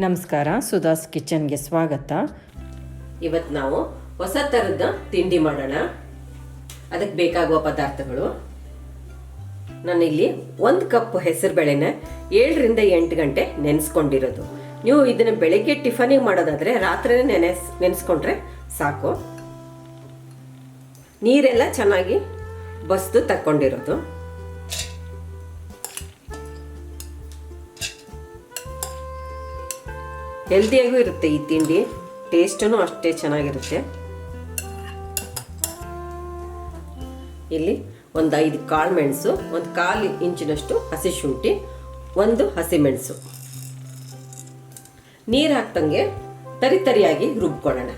ನಮಸ್ಕಾರ ಸುಧಾಸ್ ಕಿಚನ್ಗೆ ಸ್ವಾಗತ. ಇವತ್ತು ನಾವು ಹೊಸ ಥರದ ತಿಂಡಿ ಮಾಡೋಣ. ಅದಕ್ಕೆ ಬೇಕಾಗುವ ಪದಾರ್ಥಗಳು. ನಾನಿಲ್ಲಿ ಒಂದು ಕಪ್ ಹೆಸರು ಬೇಳೆನ ಏಳರಿಂದ ಎಂಟು ಗಂಟೆ ನೆನೆಸ್ಕೊಂಡಿರೋದು. ನೀವು ಇದನ್ನು ಬೆಳಗ್ಗೆ ಟಿಫನಿಗೆ ಮಾಡೋದಾದರೆ ರಾತ್ರಿನೇ ನೆನೆಸ್, ನೆನೆಸ್ಕೊಂಡ್ರೆ ಸಾಕು. ನೀರೆಲ್ಲ ಚೆನ್ನಾಗಿ ಬಸ್ದು ತಕ್ಕೊಂಡಿರೋದು. ಹೆಲ್ದಿಯಾಗೂ ಇರುತ್ತೆ ಈ ತಿಂಡಿ. ಟೇಸ್ಟೂ ಅಷ್ಟೇ ಚೆನ್ನಾಗಿರುತ್ತೆ. ಇಲ್ಲಿ ಒಂದು ಐದು ಕಾಳು ಮೆಣಸು, ಒಂದು ಕಾಲು ಇಂಚಿನಷ್ಟು ಹಸಿ ಶುಂಠಿ, ಒಂದು ಹಸಿಮೆಣಸು ನೀರು ಹಾಕ್ದಂಗೆ ತರಿ ತರಿಯಾಗಿ ರುಬ್ಕೊಳ್ಳೋಣ.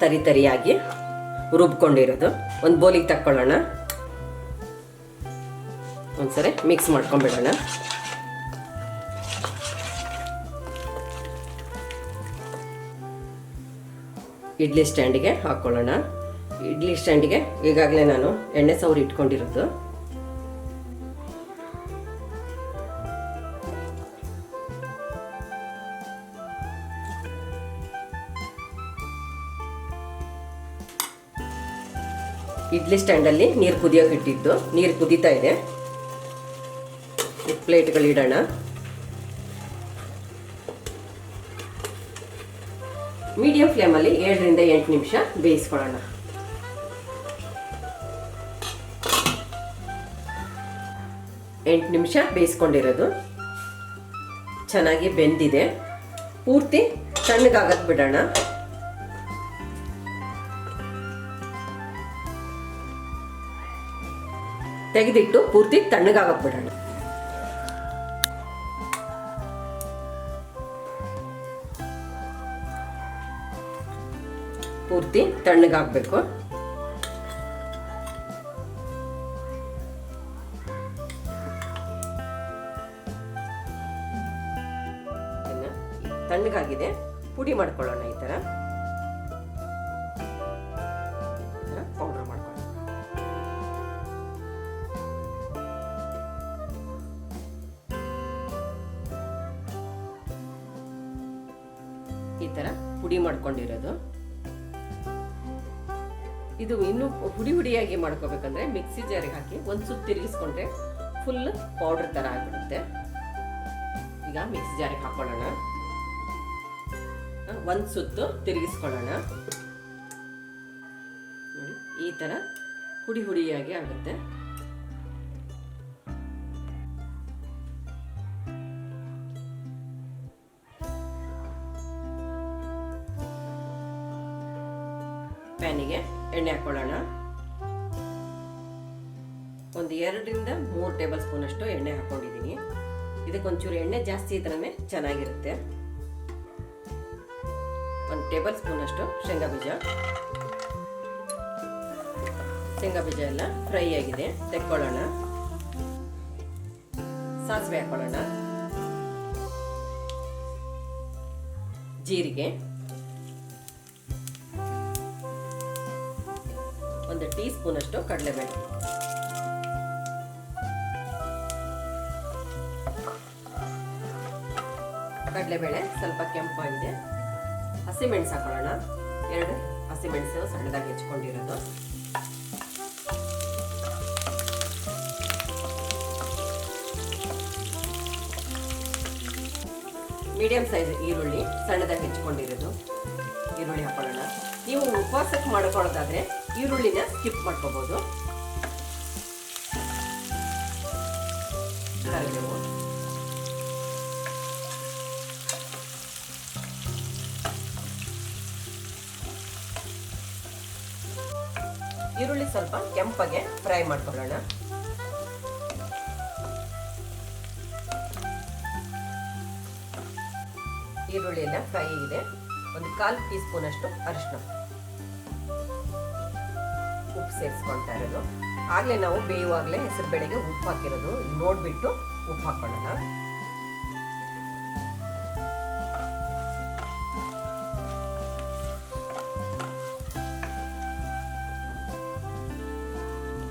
ತರಿ ತರಿಯಾಗಿ ರುಬ್ಕೊಂಡಿರೋದು. ಒಂದು ಬೋಲಿಗೆ ತಕ್ಕೊಳ್ಳೋಣ. ಒಂದ್ಸರಿ ಮಿಕ್ಸ್ ಮಾಡ್ಕೊಂಡ್ಬಿಡೋಣ ಇಡ್ಲಿ ಸ್ಟ್ಯಾಂಡಿಗೆ ಹಾಕ್ಕೊಳ್ಳೋಣ ಇಡ್ಲಿ ಸ್ಟ್ಯಾಂಡಿಗೆ ಈಗಾಗಲೇ ನಾನು ಎಣ್ಣೆ ಸೌರಿ ಇಟ್ಕೊಂಡಿರೋದು. ಇಡ್ಲಿ ಸ್ಟ್ಯಾಂಡಲ್ಲಿ ನೀರು ಕುದಿಯೋಕೆ ಇಟ್ಟಿದ್ದು. ನೀರು ಕುದೀತಾ ಇದೆ. ಪ್ಲೇಟ್ಗಳು ಮೀಡಿಯಂ ಫ್ಲೇಮಲ್ಲಿ ಏಳರಿಂದ ಎಂಟು ನಿಮಿಷ ಬೇಯಿಸ್ಕೊಳ್ಳೋಣ. ಎಂಟು ನಿಮಿಷ ಬೇಯಿಸ್ಕೊಂಡಿರೋದು. ಚೆನ್ನಾಗಿ ಬೆಂದಿದೆ. ಪೂರ್ತಿ ತಣ್ಣಗಾಗಕ್ಕೆ ಬಿಡೋಣ. ತೆಗೆದಿಟ್ಟು ಪೂರ್ತಿ ತಣ್ಣಗಾಗಕ್ಕೆ ಬಿಡೋಣ. ಪೂರ್ತಿ ತಣ್ಣಗಾಗಬೇಕು. ತಣ್ಣಗಾಗಿದೆ. ಪುಡಿ ಮಾಡ್ಕೊಳ್ಳೋಣ ಈ ಥರ ಪೌಡರ್ ಮಾಡ್ಕೊಳ್ಳೋಣ. ಈ ಥರ ಪುಡಿ ಮಾಡ್ಕೊಂಡಿರೋದು. ಇದು ಇನ್ನು ಹುಡಿ ಹುಡಿಯಾಗಿ ಮಾಡ್ಕೋಬೇಕಂದ್ರೆ ಮಿಕ್ಸಿ ಜಾರಿಗೆ ಹಾಕಿ ಒಂದು ಸುತ್ತು ತಿರುಗಿಸ್ಕೊಂಡ್ರೆ ಫುಲ್ ಪೌಡರ್ ಥರ ಆಗಿಬಿಡುತ್ತೆ. ಈಗ ಮಿಕ್ಸಿ ಜಾರಿಗೆ ಹಾಕೊಳ್ಳೋಣ. ಒಂದು ಸುತ್ತು ತಿರುಗಿಸ್ಕೊಳ್ಳೋಣ. ನೋಡಿ, ಈ ಥರ ಹುಡಿ ಹುಡಿಯಾಗಿ ಆಗುತ್ತೆ. ಪ್ಯಾನಿಗೆ ಎಣ್ಣೆ ಹಾಕೊಳ್ಳೋಣ. ಒಂದು ಎರಡರಿಂದ ಮೂರು ಟೇಬಲ್ ಸ್ಪೂನ್ ಅಷ್ಟು ಎಣ್ಣೆ ಹಾಕೊಂಡಿದ್ದೀನಿ. ಇದಕ್ಕೆ ಒಂಚೂರು ಎಣ್ಣೆ ಜಾಸ್ತಿ ಇದ್ರೇ ಚೆನ್ನಾಗಿರುತ್ತೆ. ಒಂದು ಟೇಬಲ್ ಸ್ಪೂನ್ ಅಷ್ಟು ಶೇಂಗಾ ಬೀಜ. ಶೇಂಗಾ ಬೀಜ ಎಲ್ಲ ಫ್ರೈ ಆಗಿದೆ, ತೆಕ್ಕೊಳ್ಳೋಣ. ಸಾಸಿವೆ ಹಾಕೊಳ್ಳೋಣ. ಜೀರಿಗೆ. ಒಂದು ಟೀ ಸ್ಪೂನ್ ಅಷ್ಟು ಕಡಲೆಬೇಳೆ. ಕಡಲೆಬೇಳೆ ಸ್ವಲ್ಪ ಕೆಂಪಾಗಿದೆ. ಹಸಿಮೆಣಸು ಹಾಕೊಳ್ಳೋಣ. ಎರಡು ಹಸಿಮೆಣಸು ಸಣ್ಣದಾಗಿ ಹೆಚ್ಕೊಂಡಿರೋದು. ಮೀಡಿಯಂ ಸೈಜ್ ಈರುಳ್ಳಿ ಸಣ್ಣದಾಗಿ ಹೆಚ್ಕೊಂಡಿರೋದು. ಈರುಳ್ಳಿ ಹಾಕೊಳ್ಳೋಣ. ನೀವು ಉಪವಾಸಕ್ಕೆ ಮಾಡ್ಕೊಳ್ಳೋದಾದ್ರೆ ಈರುಳ್ಳಿನ ಸ್ಕಿಪ್ ಮಾಡ್ಕೋಬಹುದು ಈರುಳ್ಳಿ ಸ್ವಲ್ಪ ಕೆಂಪಗೆ ಫ್ರೈ ಮಾಡ್ಕೊಳ್ಳೋಣ. ಈರುಳ್ಳಿ ಫ್ರೈ ಇದೆ. ಒಂದು ಕಾಲು ಟೀ ಸ್ಪೂನ್ ಅಷ್ಟು ಅರಿಶಿನ ಸೇರಿಸ್ಕೊಳ್ತಾ ಇರೋದು. ಆಗಲೇ ನಾವು ಬೇಯುವಾಗಲೇ ಹೆಸರು ಬೇಳೆಗೆ ಉಪ್ಪು ಹಾಕಿರೋದು. ನೋಡ್ಬಿಟ್ಟು ಉಪ್ಪು ಹಾಕೊಳ್ಳೋಣ.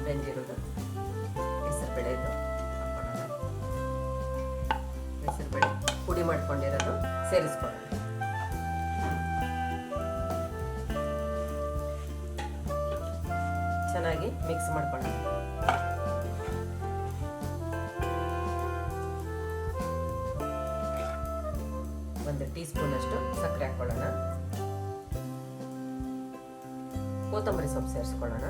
ಬೆಂದಿರೋದು. ಹೆಸರು ಬೇಳೆ ಬೇಳೆ ಪುಡಿ ಮಾಡ್ಕೊಂಡಿರೋದು. ಸೇರಿಸ್ಕೊಳ್ಳೋಣ. ಚೆನ್ನಾಗಿ ಮಿಕ್ಸ್ ಮಾಡ್ಕೊಳ್ಳೋಣ. ಒಂದು ಟೀ ಸ್ಪೂನ್ ಅಷ್ಟು ಸಕ್ಕರೆ ಹಾಕೊಳ್ಳೋಣ ಕೊತ್ತಂಬರಿ ಸೊಪ್ಪು ಸೇರಿಸ್ಕೊಳ್ಳೋಣ.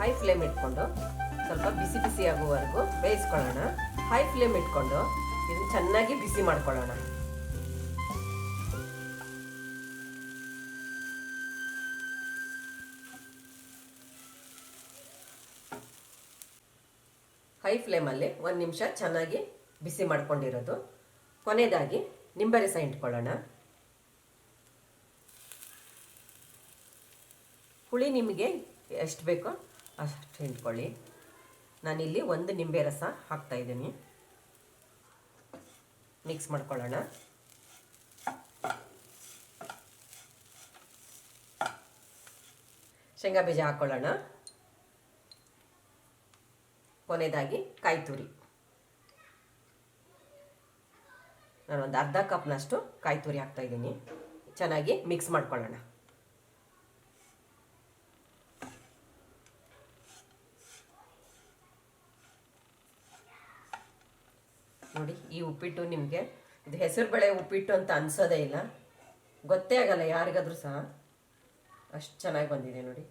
ಹೈ ಫ್ಲೇಮ್ ಇಟ್ಕೊಂಡು ಸ್ವಲ್ಪ ಬಿಸಿ ಬಿಸಿ ಆಗುವವರೆಗೂ ಬೇಯಿಸ್ಕೊಳ್ಳೋಣ. ಹೈ ಫ್ಲೇಮ್ ಇಟ್ಕೊಂಡು ಇದನ್ನು ಚೆನ್ನಾಗಿ ಬಿಸಿ ಮಾಡ್ಕೊಳ್ಳೋಣ. ಹೈ ಫ್ಲೇಮಲ್ಲಿ ಒಂದು ನಿಮಿಷ ಚೆನ್ನಾಗಿ ಬಿಸಿ ಮಾಡ್ಕೊಂಡಿರೋದು. ಕೊನೆಯದಾಗಿ ನಿಂಬೆ ರಸ ಇಟ್ಕೊಳ್ಳೋಣ ಹುಳಿ ನಿಮಗೆ ಎಷ್ಟು ಬೇಕೋ ಅಷ್ಟು ಇಟ್ಕೊಳ್ಳಿ ನಾನಿಲ್ಲಿ ಒಂದು ನಿಂಬೆ ರಸ ಹಾಕ್ತಾ ಇದ್ದೀನಿ. ಮಿಕ್ಸ್ ಮಾಡ್ಕೊಳ್ಳೋಣ. ಶೇಂಗಾ ಬೀಜ ಹಾಕ್ಕೊಳ್ಳೋಣ. ಕೊನೆಯದಾಗಿ ಕಾಯಿ ತುರಿ ನಾನು ಒಂದು ಅರ್ಧ ಕಪ್ನಷ್ಟು ಕಾಯಿ ತುರಿ ಹಾಕ್ತಾ ಇದ್ದೀನಿ. ಚೆನ್ನಾಗಿ ಮಿಕ್ಸ್ ಮಾಡ್ಕೊಳ್ಳೋಣ. ನೋಡಿ, ಈ ಉಪ್ಪಿಟ್ಟು ನಿಮಗೆ, ಇದು ಹೆಸರು ಬೇಳೆ ಉಪ್ಪಿಟ್ಟು ಅಂತ ಅನ್ಸೋದೇ ಇಲ್ಲ. ಗೊತ್ತೇ ಆಗಲ್ಲ, ಯಾರಿಗಾದ್ರೂ ಸಹ. ಅಷ್ಟು ಚೆನ್ನಾಗಿ ಬಂದಿದೆ ನೋಡಿ.